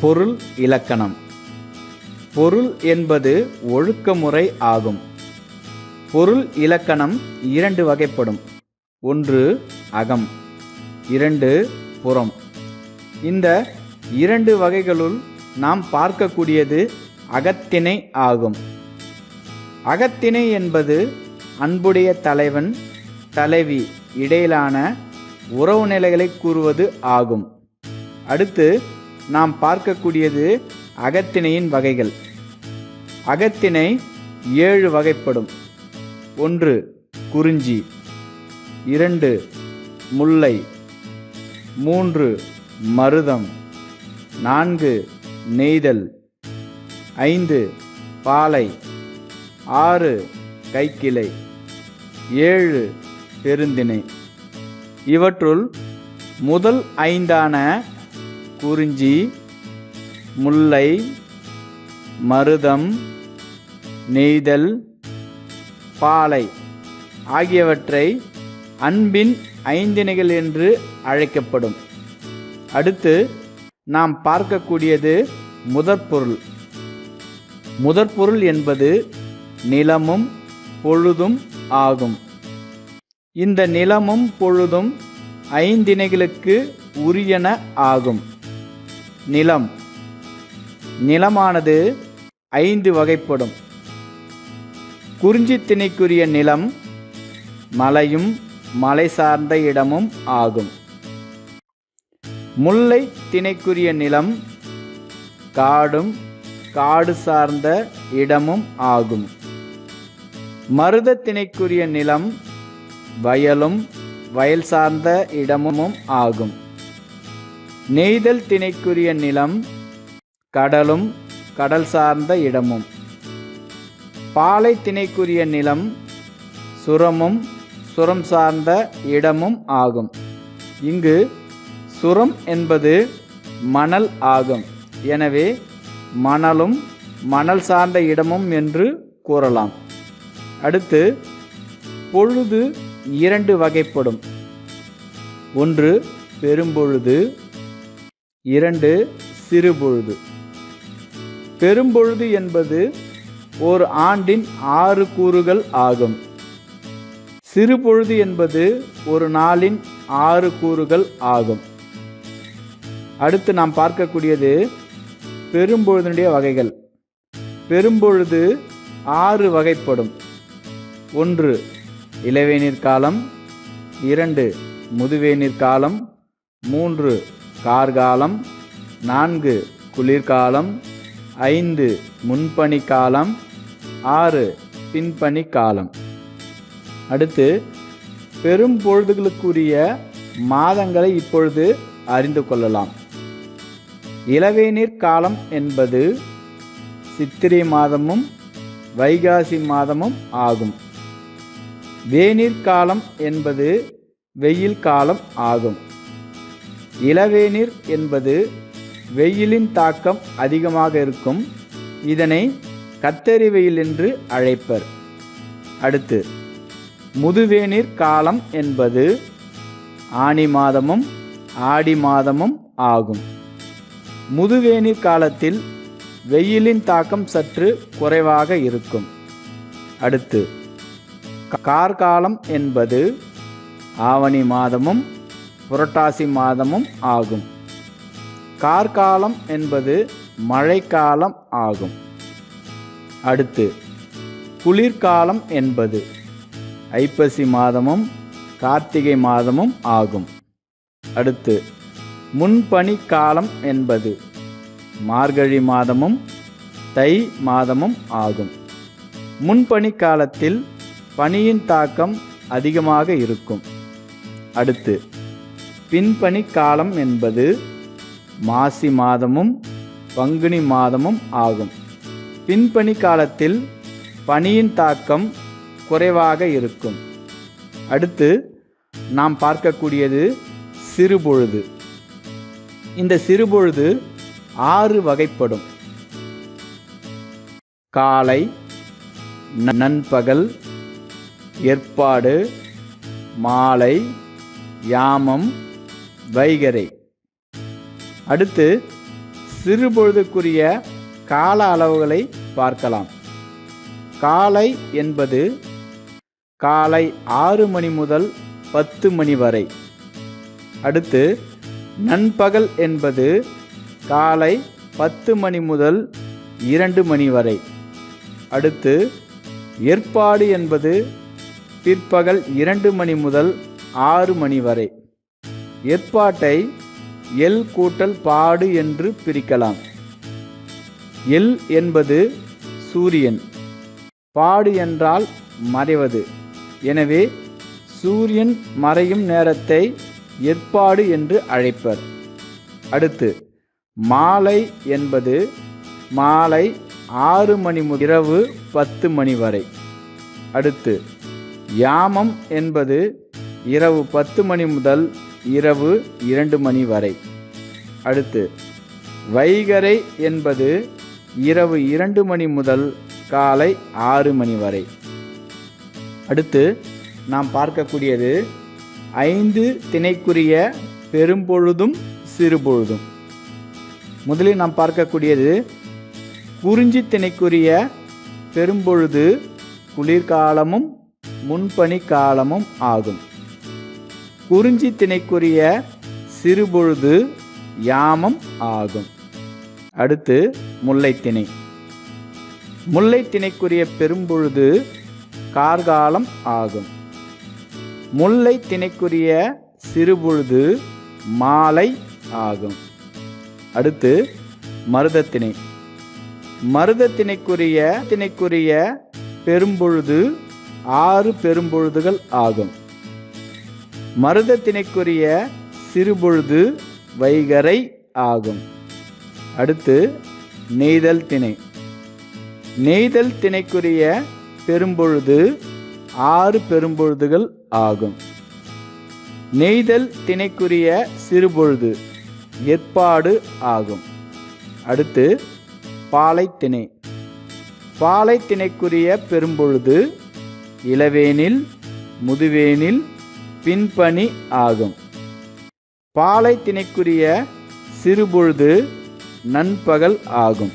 பொருள் இலக்கணம். பொருள் என்பது ஒழுக்கமுறை ஆகும். பொருள் இலக்கணம் இரண்டு வகைப்படும். ஒன்று அகம். இரண்டு புறம். இந்த இரண்டு வகைகளுள் நாம் பார்க்கக்கூடியது அகத்திணை ஆகும். அகத்திணை என்பது அன்புடைய தலைவன் தலைவி இடையிலான உறவு நிலைகளை கூறுவது ஆகும். அடுத்து நாம் பார்க்கக்கூடியது அகத்திணையின் வகைகள். அகத்திணை ஏழு வகைப்படும். ஒன்று குறிஞ்சி. இரண்டு முல்லை. மூன்று மருதம். நான்கு நெய்தல். ஐந்து பாலை. ஆறு கைக்கிளை. ஏழு பெருந்திணை. இவற்றுள் முதல் ஐந்தான குறிஞ்சி முல்லை மருதம் நெய்தல் பாலை ஆகியவற்றை அன்பின் ஐந்திணைகள் என்று அழைக்கப்படும். அடுத்து நாம் பார்க்கக்கூடியது முதற்பொருள். முதற்பொருள் என்பது நிலமும் பொழுதும் ஆகும். இந்த நிலமும் பொழுதும் ஐந்திணைகளுக்கு உரியன ஆகும். நிலம். நிலமானது ஐந்து வகைப்படும். குறிஞ்சி திணைக்குரிய நிலம் மலையும் மலை சார்ந்த இடமும் ஆகும். முல்லை திணைக்குரிய நிலம் காடும் காடு சார்ந்த இடமும் ஆகும். மருத திணைக்குரிய நிலம் வயலும் வயல் சார்ந்த இடமும் ஆகும். நெய்தல் திணைக்குரிய நிலம் கடலும் கடல் சார்ந்த இடமும். பாலை திணைக்குரிய நிலம் சுரமும் சுரம் சார்ந்த இடமும் ஆகும். இங்கு சுரம் என்பது மணல் ஆகும். எனவே மணலும் மணல் சார்ந்த இடமும் என்று கூறலாம். அடுத்து பொழுது இரண்டு வகைப்படும். ஒன்று பெரும்பொழுது இரண்டு சிறுபொழுது. பெரும்பொழுது என்பது ஒரு ஆண்டின் ஆறு கூறுகள் ஆகும். சிறுபொழுது என்பது ஒரு நாளின் ஆறு கூறுகள் ஆகும். அடுத்து நாம் பார்க்கக்கூடியது பெரும்பொழுதுடைய வகைகள். பெரும்பொழுது ஆறு வகைப்படும். ஒன்று இளவேநீர் காலம் இரண்டு முதுவேநீர் காலம் மூன்று கார்காலம் நான்கு குளிர்காலம் ஐந்து முன்பனி காலம் ஆறு பின்பனி காலம் அடுத்து பெரும் பொழுதுகளுக்குரிய மாதங்களை இப்பொழுது அறிந்து கொள்ளலாம். இளவேநீர் காலம் என்பது சித்திரை மாதமும் வைகாசி மாதமும் ஆகும். வேநீர் காலம் என்பது வெயில் காலம் ஆகும். இளவேநீர் என்பது வெயிலின் தாக்கம் அதிகமாக இருக்கும். இதனை கத்தரி வெயில் என்று அழைப்பர். அடுத்து முதுவேநீர் காலம் என்பது ஆனி மாதமும் ஆடி மாதமும் ஆகும். முதுவேநீர் காலத்தில் வெயிலின் தாக்கம் சற்று குறைவாக இருக்கும். அடுத்து கார்காலம் என்பது ஆவணி மாதமும் புரட்டாசி மாதமும் ஆகும். கார்காலம் என்பது மழைக்காலம் ஆகும். அடுத்து குளிர்காலம் என்பது ஐப்பசி மாதமும் கார்த்திகை மாதமும் ஆகும். அடுத்து முன்பனி காலம் என்பது மார்கழி மாதமும் தை மாதமும் ஆகும். முன்பனி காலத்தில் பனியின் தாக்கம் அதிகமாக இருக்கும். அடுத்து பின்பனி காலம் என்பது மாசி மாதமும் பங்குனி மாதமும் ஆகும். பின்பனி காலத்தில் பனியின் தாக்கம் குறைவாக இருக்கும். அடுத்து நாம் பார்க்கக்கூடியது சிறுபொழுது. இந்த சிறுபொழுது ஆறு வகைப்படும். காலை நண்பகல் ஏற்பாடு மாலை யாமம் வைகரை. அடுத்து சிறுபொழுதுக்குரிய கால அளவுகளை பார்க்கலாம். காலை என்பது காலை ஆறு மணி முதல் பத்து மணி வரை. அடுத்து நண்பகல் என்பது காலை பத்து மணி முதல் இரண்டு மணி வரை. அடுத்து ஏற்பாடு என்பது பிற்பகல் இரண்டு மணி முதல் ஆறு மணி வரை. ஏற்பாட்டை எல் கூட்டல் பாடு என்று பிரிக்கலாம். எல் என்பது சூரியன். பாடு என்றால் மறைவது. எனவே சூரியன் மறையும் நேரத்தை ஏற்பாடு என்று அழைப்பர். அடுத்து மாலை என்பது மாலை ஆறு மணி இரவு பத்து மணி வரை. அடுத்து யாமம் என்பது இரவு பத்து மணி முதல் இரவு இரண்டு மணி வரை. அடுத்து வைகரை என்பது இரவு இரண்டு மணி முதல் காலை ஆறு மணி வரை. அடுத்து நாம் பார்க்கக்கூடியது ஐந்து திணைக்குரிய பெரும்பொழுதும் சிறுபொழுதும். முதலில் நாம் பார்க்கக்கூடியது குறிஞ்சி திணைக்குரிய பெரும்பொழுது குளிர்காலமும் முன்பனி காலமும் ஆகும். குறிஞ்சி திணைக்குரிய சிறுபொழுது யாமம் ஆகும். அடுத்து முல்லைத்திணை. முல்லைத்திணைக்குரிய பெரும்பொழுது கார்காலம் ஆகும். முல்லை திணைக்குரிய சிறுபொழுது மாலை ஆகும். அடுத்து மருதத்திணை. மருதத்திணைக்குரிய திணைக்குரிய பெரும்பொழுது ஆறு பெரும்பொழுதுகள் ஆகும். மருதத்தினைக்குரிய சிறுபொழுது வைகரை ஆகும். அடுத்து நெய்தல் திணை. நெய்தல் திணைக்குரிய பெரும்பொழுது ஆறு பெரும்பொழுதுகள் ஆகும். நெய்தல் திணைக்குரிய சிறுபொழுது ஏற்பாடு ஆகும். அடுத்து பாலைத்திணை பாலைத்திணைக்குரிய பெரும்பொழுது இளவேனில் முதுவேனில் பின்பணி ஆகும். பாலை திணைக்குரிய சிறுபொழுது நண்பகல் ஆகும்.